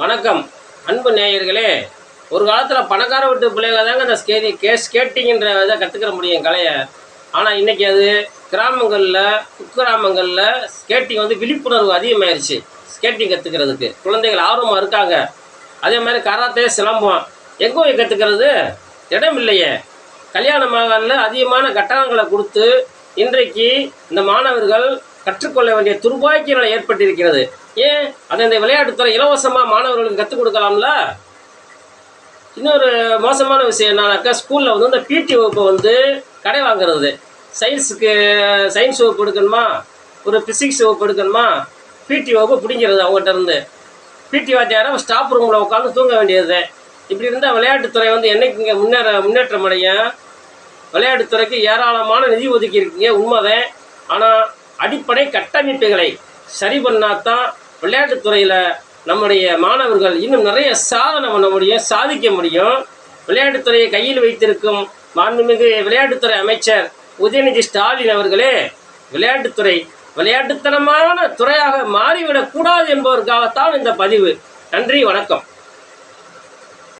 வணக்கம். அன்பு நேயர்களே ஒரு காலத்தில் பணக்கார வீட்டு பிள்ளைகளை தாங்க அந்த ஸ்கேதி கேஸ் ஸ்கேட்டிங்கிற இதை கற்றுக்கிற முடியும் கலையை. ஆனால் இன்றைக்கி அது கிராமங்களில் குக்கிராமங்களில் ஸ்கேட்டிங் வந்து விழிப்புணர்வு அதிகமாயிருச்சு ஸ்கேட்டிங் கற்றுக்கிறதுக்கு குழந்தைகள் ஆர்வமாக இருக்காங்க. அதே மாதிரி கராத்தே சிலம்பம் எங்கே போய் கற்றுக்கிறது இடம் இல்லையே. கல்யாண மகாலில் அதிகமான கட்டணங்களை கொடுத்து இன்றைக்கு இந்த மாணவர்கள் கற்றுக்கொள்ள வேண்டிய துர்பாக்கிய நிலை ஏற்பட்டிருக்கிறது. ஏன்? அதை இந்த விளையாட்டுத்துறை இலவசமாக மாணவர்களுக்கு கற்றுக் கொடுக்கலாம்ல? இன்னொரு மோசமான விஷயம் என்னன்னாக்கா ஸ்கூலில் வந்து இந்த பிடி வகுப்பை வந்து கடை வாங்குறது. சயின்ஸுக்கு சயின்ஸ் வகுப்பு எடுக்கணுமா? ஒரு ஃபிசிக்ஸ் வகுப்பு எடுக்கணுமா? பிடி வகுப்பு பிடிங்கிறது அவங்ககிட்ட இருந்து. பிடி வாத்தியாரம் ஸ்டாஃப் ரூமில் உட்காந்து தூங்க வேண்டியது. இப்படி இருந்தால் விளையாட்டுத்துறை வந்து என்றைக்கு இங்கே முன்னேற முன்னேற்றம் அடையும் விளையாட்டுத்துறைக்கு ஏராளமான நிதி ஒதுக்கி இருக்கீங்க உண்மைதான். ஆனால் அடிப்படை கட்டமைப்புகளை சரி பண்ணாதான் விளையாட்டுத்துறையில் நம்முடைய மாணவர்கள் இன்னும் நிறைய சாதனை பண்ண முடியும் சாதிக்க முடியும். விளையாட்டுத்துறையை கையில் வைத்திருக்கும் மாண்புமிகு விளையாட்டுத்துறை அமைச்சர் உதயநிதி ஸ்டாலின் அவர்களே விளையாட்டுத்துறை விளையாட்டுத்தனமான துறையாக மாறிவிடக்கூடாது என்பதற்காகத்தான் இந்த பதிவு. நன்றி வணக்கம்.